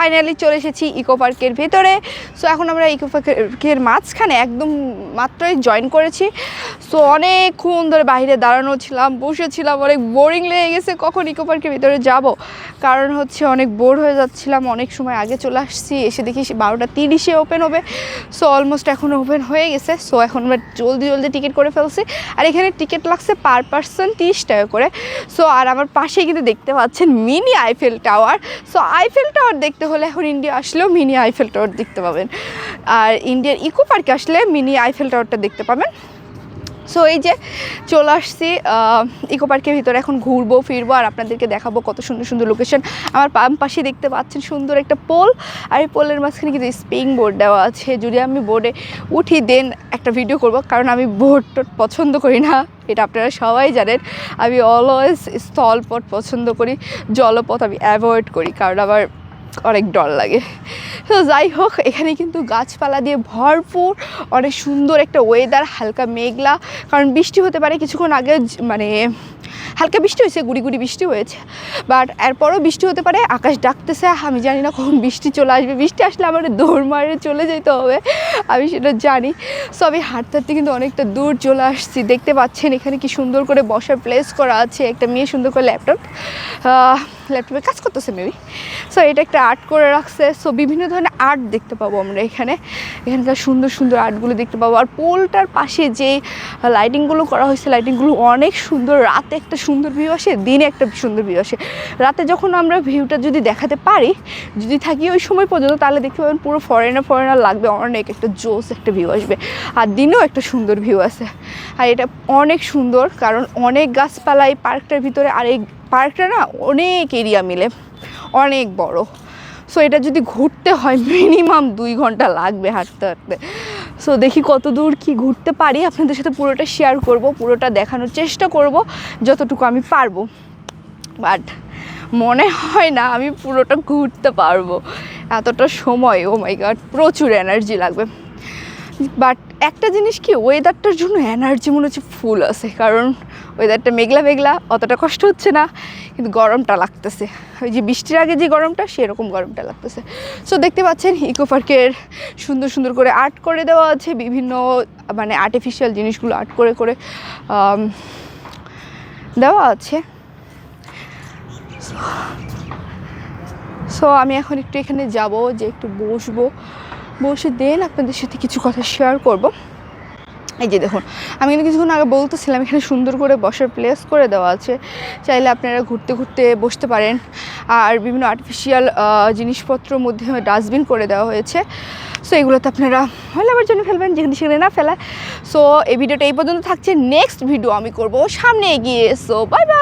Finally চলে এসেছি eco পার্কের ভেতরে। সো এখন আমরা ইকো পার্কের মাঝখানে একদম মাত্রই জয়েন করেছি। সো অনেকক্ষণ ধরে বাইরে দাঁড়ানো ছিলাম, বসেছিলাম, অনেক বোরিং লেগে গেছে, কখন ইকো পার্কের ভিতরে যাব? কারণ হচ্ছে অনেক বোর হয়ে যাচ্ছিলাম, অনেক সময় আগে চলে আসছি, এসে দেখি বারোটা তিরিশে ওপেন হবে। সো অলমোস্ট এখন ওপেন হয়ে গেছে। সো এখন আমরা জলদি জলদি টিকিট করে ফেলছি। আর এখানে টিকিট লাগছে পার পার্সন তিরিশ টাকা করে। সো আর আমার পাশে কিন্তু দেখতে পাচ্ছেন mini Eiffel tower so Eiffel tower দেখতে হলে এখন ইন্ডিয়া আসলেও মিনি আইফেল টাওয়ার দেখতে পাবেন। আর ইন্ডিয়ার ইকো পার্কে আসলে মিনি আইফেল টাওয়ারটা দেখতে পাবেন। সো এই যে চলে আসছি ইকো পার্কের ভিতরে এখন ঘুরবো, ফিরবো, আর আপনাদেরকে দেখাবো কত সুন্দর সুন্দর লোকেশন আমার পাম পাশে দেখতে পাচ্ছেন সুন্দর একটা পোল, আর এই পোলের মাঝখানে কিন্তু স্প্রিং বোর্ড দেওয়া আছে। যদি আমি বোর্ডে উঠি দেন একটা ভিডিও করব, কারণ আমি বোর্ড পছন্দ করি না, এটা আপনারা সবাই জানেন। আমি অলওয়েজ স্থলপথ পছন্দ করি, জলপথ আমি অ্যাভয়েড করি, কারণ আমার অনেক ডর লাগে। তো যাই হোক, এখানে কিন্তু গাছপালা দিয়ে ভরপুর, অনেক সুন্দর একটা ওয়েদার হালকা মেঘলা। কারণ বৃষ্টি হতে পারে, কিছুক্ষণ আগে মানে হালকা বৃষ্টি হয়েছে, গুড়ি গুড়ি বৃষ্টি হয়েছে। বাট এরপরও বৃষ্টি হতে পারে, আকাশ ডাকতেছে, আমি জানি না কখন বৃষ্টি চলে আসবে। বৃষ্টি আসলে আমার দৌড় মারে চলে যেতে হবে, আমি সেটা জানি। সো আমি হাঁটতে হাঁটতে কিন্তু অনেকটা দূর চলে আসছি। দেখতে পাচ্ছেন এখানে কি সুন্দর করে বসার প্লেস করা আছে, একটা মেয়ে সুন্দর করে ল্যাপটপ ল্যাপটপে কাজ করতেছে মেবি সো এটা একটা আর্ট করে রাখছে। সো বিভিন্ন ধরনের আর্ট দেখতে পাবো আমরা এখানে। এখানকার সুন্দর সুন্দর আর্টগুলো দেখতে পাবো। আর পোলটার পাশে যে লাইটিংগুলো করা হয়েছে লাইটিংগুলো অনেক সুন্দর। রাতে একটা সুন্দর ভিউ আসে, দিনে একটা সুন্দর ভিউ আসে। রাতে যখন আমরা ভিউটা যদি দেখাতে পারি, যদি থাকি ওই সময় পর্যন্ত, তাহলে দেখতে পাবেন পুরো ফরেনার ফরেনার লাগবে। অনেক একটা জোস একটা ভিউ আসবে। আর দিনেও একটা সুন্দর ভিউ আছে। আর এটা অনেক সুন্দর, কারণ অনেক গাছপালা এই পার্কটার ভিতরে, আর এই পার্কটা না অনেক এরিয়া মিলে। অনেক বড়। সো এটা যদি ঘুরতে হয় মিনিমাম দুই ঘণ্টা লাগবে হাঁটতে হাঁটতে। সো দেখি কত দূর কি ঘুরতে পারি। আপনাদের সাথে পুরোটা শেয়ার করব, পুরোটা দেখানোর চেষ্টা করব, যতটুকু আমি পারব। বাট মনে হয় না আমি পুরোটা ঘুরতে পারব। এতটা সময় ও মাই গড প্রচুর এনার্জি লাগবে। বাট একটা জিনিস কি ওয়েদারটার জন্য এনার্জি মনে হচ্ছে ফুল আছে। কারণ ওয়েদারটা মেঘলা মেঘলা অতটা কষ্ট হচ্ছে না। কিন্তু গরমটা লাগতেছে। ওই যে বৃষ্টির আগে যে গরমটা, সেরকম গরমটা লাগতেছে। সো দেখতে পাচ্ছেন ইকো পার্কের সুন্দর সুন্দর করে আর্ট করে দেওয়া আছে, বিভিন্ন মানে আর্টিফিশিয়াল জিনিসগুলো আর্ট করে করে দেওয়া আছে। সো আমি এখন একটু এখানে যাব, যে একটু বসবো। বসে দেন আপনাদের সাথে কিছু কথা শেয়ার করব। এই যে দেখুন, আমি কিন্তু কিছুক্ষণ আগে বলতেছিলাম, এখানে সুন্দর করে বসার প্লেস করে দেওয়া আছে। চাইলে আপনারা ঘুরতে ঘুরতে বসতে পারেন। আর বিভিন্ন আর্টিফিশিয়াল জিনিসপত্রের মধ্যে ডাস্টবিন করে দেওয়া হয়েছে। সো এগুলোতে আপনারা আবার জন্য ফেলবেন, যেখানে সেখানে না ফেলা সো এই ভিডিওটা এই পর্যন্ত থাকছে। নেক্সট ভিডিও আমি করব। সামনে এগিয়ে সো বাই বাই